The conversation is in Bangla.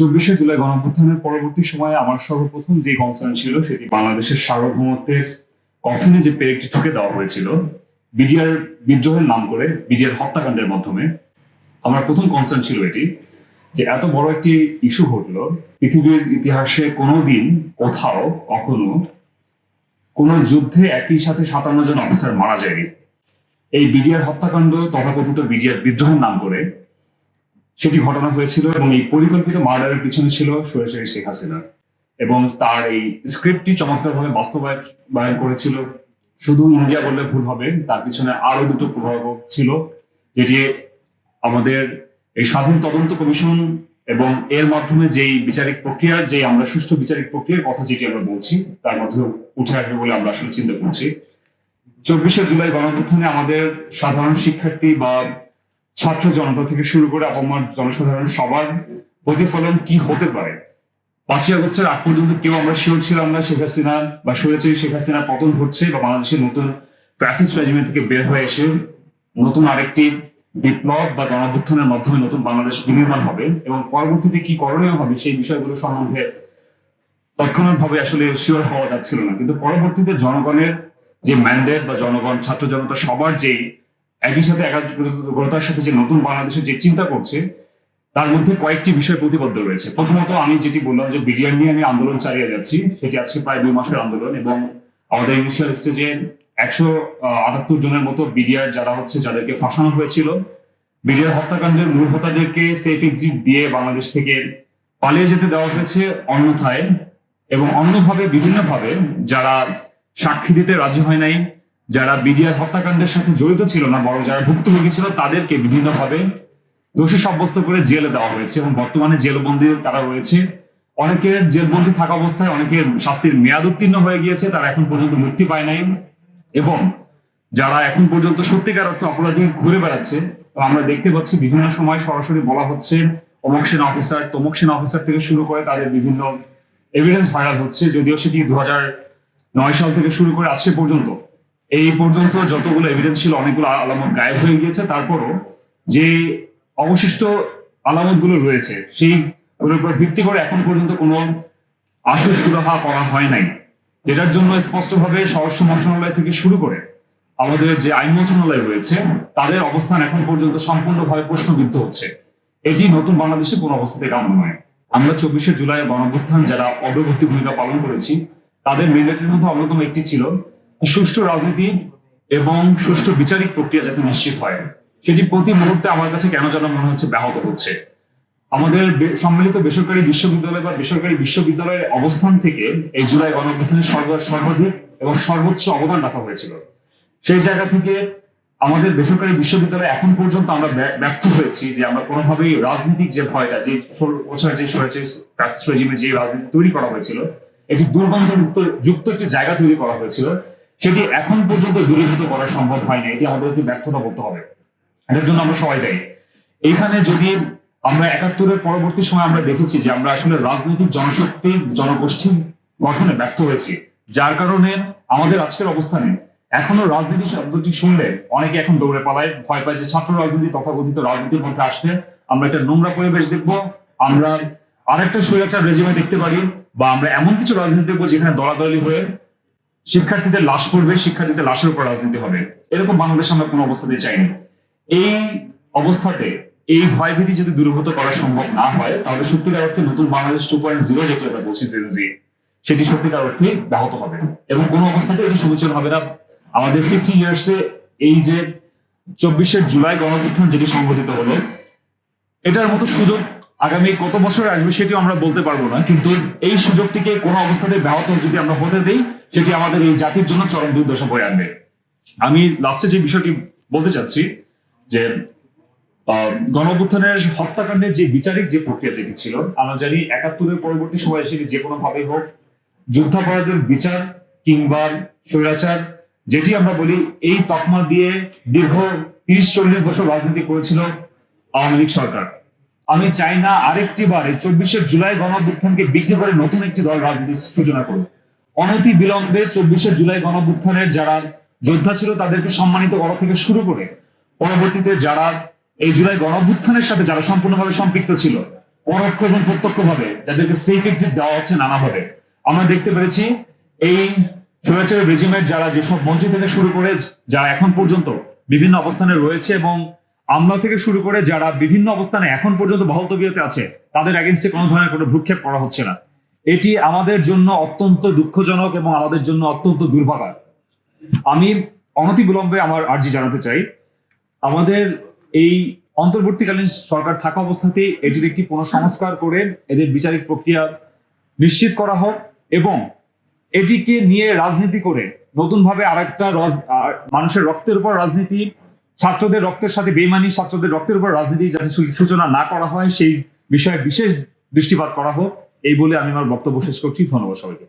চব্বিশে জুলাই গণঅভ্যুত্থানের পরবর্তী সময়ে আমার সর্বপ্রথম যে কনসার্ন ছিল সেটি বাংলাদেশের সার্বভৌমত্বের কফিনে যে পেরেকটি ঠুকে দেওয়া হয়েছিল বিডিআর বিদ্রোহের নাম করে বিডিআর হত্যাকাণ্ডের মাধ্যমে আমার প্রথম কনসার্ন ছিল এটি, যে এত বড় একটি ইস্যু ঘটলো, পৃথিবীর ইতিহাসে কোনোদিন, কোথাও, কখনো কোনো যুদ্ধে একই সাথে সাতান্ন জন অফিসার মারা যায়নি। এই বিডিআর হত্যাকাণ্ড তথাকথিত বিডিআর বিদ্রোহের নাম করে সেটি ঘটনা হয়েছিল এবং এই পরিকল্পিত মার্ডারের পিছনে ছিল সৈয়দ শেখ হাসিনা। এবং তার এই স্ক্রিপ্টটি চমৎকারভাবে বাস্তবায়ন করেছিল। শুধু ইন্ডিয়া বললে ভুল হবে, তার পিছনে আরও দুটো প্রভাবক ছিল, যেটি আমাদের এই স্বাধীন তদন্ত কমিশন এবং এর মাধ্যমে যেই বিচারিক প্রক্রিয়া যে আমরা সুষ্ঠু বিচারিক প্রক্রিয়ার কথা যেটি আমরা বলছি, তার মধ্যে উঠে আসবে বলে আমরা আসলে চিন্তা করছি। চব্বিশে জুলাই গণঅভ্যুত্থানে আমাদের সাধারণ শিক্ষার্থী বা ছাত্র জনতা থেকে শুরু করে অপমান জনসাধারণ সবার প্রতিফলন কি হতে পারে? পাঁচই আগস্টের আগ পর্যন্ত কেউ আমরা শিওর ছিলাম না শেখ হাসিনা বা স্বৈরাচারী শেখ হাসিনা পতন ঘটছে বা বাংলাদেশের নতুন ফ্যাসিস্ট রেজিমেন্ট থেকে বের হয়ে এসে নতুন আরেকটি বিপ্লব বা গণঅভ্যুত্থানের মাধ্যমে নতুন বাংলাদেশ বিনির্মাণ হবে এবং পরবর্তীতে কি করণীয় হবে সেই বিষয়গুলো সম্বন্ধে তৎক্ষণাৎভাবে আসলে শিওর হওয়া যাচ্ছিল না। কিন্তু পরবর্তীতে জনগণের যে ম্যান্ডেট বা জনগণ, ছাত্র জনতা সবার যে একই সাথে একাগ্রতার সাথে যে নতুন বাংলাদেশের যে চিন্তা করছে, তার মধ্যে কয়েকটি বিষয় প্রতিবদ্ধ রয়েছে। প্রথমত, আমি যেটি বললাম যে বিডিআর নিয়ে আমি আন্দোলন চালিয়ে যাচ্ছি, সেটি আজকে প্রায় দুই মাসের আন্দোলন এবং আমাদের ইনিশিয়াল স্টেজে একশো আটাত্তর জনের মতো বিডিআর যারা হচ্ছে যাদেরকে ফাঁসানো হয়েছিল, বিডিআর হত্যাকাণ্ডের মূল হোতাদেরকে সেফ এক্সিট দিয়ে বাংলাদেশ থেকে পালিয়ে যেতে দেওয়া হয়েছে অন্যথায় এবং অন্যভাবে, বিভিন্নভাবে যারা সাক্ষী দিতে রাজি হয় নাই যারা বিডিআর হত্যাকাণ্ডের সাথে জড়িত ছিল না, বরং যারা ভুক্তভোগী ছিল তাদেরকে বিভিন্নভাবে দোষী সাব্যস্ত করে জেলে দেওয়া হয়েছে এবং বর্তমানে জেলবন্দি তারা রয়েছে। অনেকে জেলবন্দি থাকা অবস্থায় অনেকে শাস্তির মেয়াদ উত্তীর্ণ হয়ে গিয়েছে, তারা এখন পর্যন্ত মুক্তি পায় নাই এবং যারা এখন পর্যন্ত সত্যিকার অর্থে অপরাধী ঘুরে বেড়াচ্ছে আমরা দেখতে পাচ্ছি বিভিন্ন সময় সরাসরি বলা হচ্ছে, অমুক সেনা অফিসার, তমুক সেনা অফিসার থেকে শুরু করে তাদের বিভিন্ন এভিডেন্স ভাইরাল হচ্ছে, যদিও সেটি দু নয় সাল থেকে শুরু করে আজকে পর্যন্ত। এই পর্যন্ত যতগুলো এভিডেন্স ছিল, অনেকগুলো আলামত গায়েব হয়ে গিয়েছে। তারপরও যে অবশিষ্ট আলামতগুলো রয়েছে, সেই উপর ভিত্তি করে এখন পর্যন্ত কোনো আসল সুরাহা করা হয় নাই। যেটার জন্য স্পষ্টভাবে স্বরাষ্ট্র মন্ত্রণালয় থেকে শুরু করে আমাদের যে আইন মন্ত্রণালয় রয়েছে, তাদের অবস্থান এখন পর্যন্ত সম্পূর্ণভাবে প্রশ্নবিদ্ধ হচ্ছে। এটি নতুন বাংলাদেশে কোনো অবস্থাতে কাম্য নয়। আমরা চব্বিশে জুলাই গণঅভ্যুত্থান যারা অগ্রবর্তী ভূমিকা পালন করেছি, তাদের মেন্ডেটের মধ্যে অন্যতম একটি ছিল সুষ্ঠু রাজনীতি এবং সুষ্ঠু বিচারিক প্রক্রিয়া যাতে নিশ্চিত হয়, সেটি প্রতি মুহূর্তে আমার কাছে কেন যেন মনে হচ্ছে ব্যাহত হচ্ছে। আমাদের সম্মিলিত বেসরকারি বিশ্ববিদ্যালয় বা বেসরকারি বিশ্ববিদ্যালয়ের অবস্থান থেকে এই জুলাই গণঅভ্যুত্থানে সর্বাধিক এবং সর্বোচ্চ অবদান রাখা হয়েছিল। সেই জায়গা থেকে আমাদের বেসরকারি বিশ্ববিদ্যালয়ে এখন পর্যন্ত আমরা ব্য- ব্যর্থ হয়েছি যে আমরা কোনোভাবেই রাজনৈতিক যে ভয়টা, যে ষোলো বছরের যে রেজিমে যে রাজনীতি তৈরি করা হয়েছিল, এটি দুর্গন্ধযুক্ত, যুক্ত একটি জায়গা তৈরি করা হয়েছিল। সেটি এখন পর্যন্ত দূরীভূত করা সম্ভব হয়নি এটি আমাদের একটি ব্যর্থতা বলতে হবে। এটার জন্য আমরা সবাই দায়ী। এইখানে যদি আমরা একাত্তরের পরবর্তী সময় আমরা দেখেছি যে আমরা আসলে রাজনৈতিক জনশক্তি জনগোষ্ঠী গঠনে ব্যর্থ হয়েছি। যার কারণে আমাদের আজকের অবস্থানে এখনও রাজনীতি শব্দটি শুনলে অনেকে এখন দৌড়ে পালায়, ভয় পায় যে ছাত্র রাজনীতি তথাকথিত রাজনীতির মধ্যে আসলে আমরা একটা নোংরা পরিবেশ দেখব, আমরা আরেকটা স্বৈরাচার রেজিমে দেখতে পারি, বা আমরা এমন কিছু রাজনীতি দেখব যেখানে দলাদলি হয়ে শিক্ষার্থীদের লাশ পড়বে, শিক্ষার্থীদের লাশের উপর রাজনীতি হবে। এরকম বাংলাদেশ আমরা কোনো অবস্থাতে চাইনি। এই অবস্থাতে এই ভয়ভীতি যদি দূরীভূত করা সম্ভব না হয়, তাহলে সত্যিকার অর্থে নতুন বাংলাদেশ টু পয়েন্ট জিরো যেটি আমরা বলছি জেনজি সেটি সত্যিকার অর্থে ব্যাহত হবে। এবং কোনো অবস্থাতে এটি সমীচীন হবে না। আমাদের ফিফটি ইয়ার্সে এই যে চব্বিশের জুলাই গণঅভ্যুত্থান যেটি সংঘটিত হলো, এটার মতো সুযোগ আগামী কত বছর আসবে সেটিও আমরা বলতে পারব না কিন্তু এই সুযোগটিকে কোনো অবস্থাতে ব্যাহত যদি আমরা হতে দেই সেটি আমাদের এই জাতির জন্য চরম দুর্দশা বয়ে আনবে। আমি লাস্টে যে বিষয়টি বলতে চাচ্ছি যে আহ, গণ হত্যাকাণ্ডের যে বিচারিক যে প্রক্রিয়া যেটি ছিল আমরা জানি একাত্তরের পরবর্তী সময়ে সেটি যে কোনো ভাবেই হোক যুদ্ধাপরাধের বিচার কিংবা স্বৈরাচার যেটি আমরা বলি এই তকমা দিয়ে দীর্ঘ তিরিশ চল্লিশ বছর রাজনীতি করেছিল আওয়ামী লীগ সরকার। আমি চাই না আরেকটি বার এই চব্বিশের জুলাই গণ অভ্যুত্থানকে বিক্রি করে নতুন একটি দল রাজনীতি সূচনা করুক। অনতি বিলম্বে চব্বিশে জুলাই গণ অভ্যুত্থানের যারা যোদ্ধা ছিল তাদেরকে সম্মানিত করা থেকে শুরু করে পরবর্তীতে যারা এই জুলাই গণ অভ্যুত্থানের সাথে যারা সম্পূর্ণভাবে সম্পৃক্ত ছিল, পরোক্ষ এবং প্রত্যক্ষভাবে যাদেরকে সেফ এক্সিট দেওয়া হচ্ছে নানাভাবে। আমরা দেখতে পেরেছি এই রেজিমের যারা যেসব মন্ত্রী থেকে শুরু করে যারা এখন পর্যন্ত বিভিন্ন অবস্থানে রয়েছে এবং আমলা থেকে শুরু করে যারা বিভিন্ন অবস্থানে এখন পর্যন্ত বহল আছে, তাদের এগেনস্টে কোনো ধরনের কোনো ভ্রুক্ষেপ করা হচ্ছে না। এটি আমাদের জন্য অত্যন্ত দুঃখজনক এবং আমাদের জন্য অত্যন্ত দুর্ভাগা। আমি অনতি বিলম্বে আমার আর্জি জানাতে চাই, আমাদের এই অন্তর্বর্তীকালীন সরকার থাকা অবস্থাতেই এটির একটি পুনঃসংস্কার করে এদের বিচারিক প্রক্রিয়া নিশ্চিত করা হোক এবং এটিকে নিয়ে রাজনীতি করে নতুনভাবে আর মানুষের রক্তের উপর রাজনীতি ছাত্রদের রক্তের সাথে বেমানি ছাত্রদের রক্তের উপর রাজনীতি যাতে সূচনা না করা হয়, সেই বিষয়ে বিশেষ দৃষ্টিপাত করা হোক, এই বলে আমি আমার বক্তব্য শেষ করছি। ধন্যবাদ সবাইকে।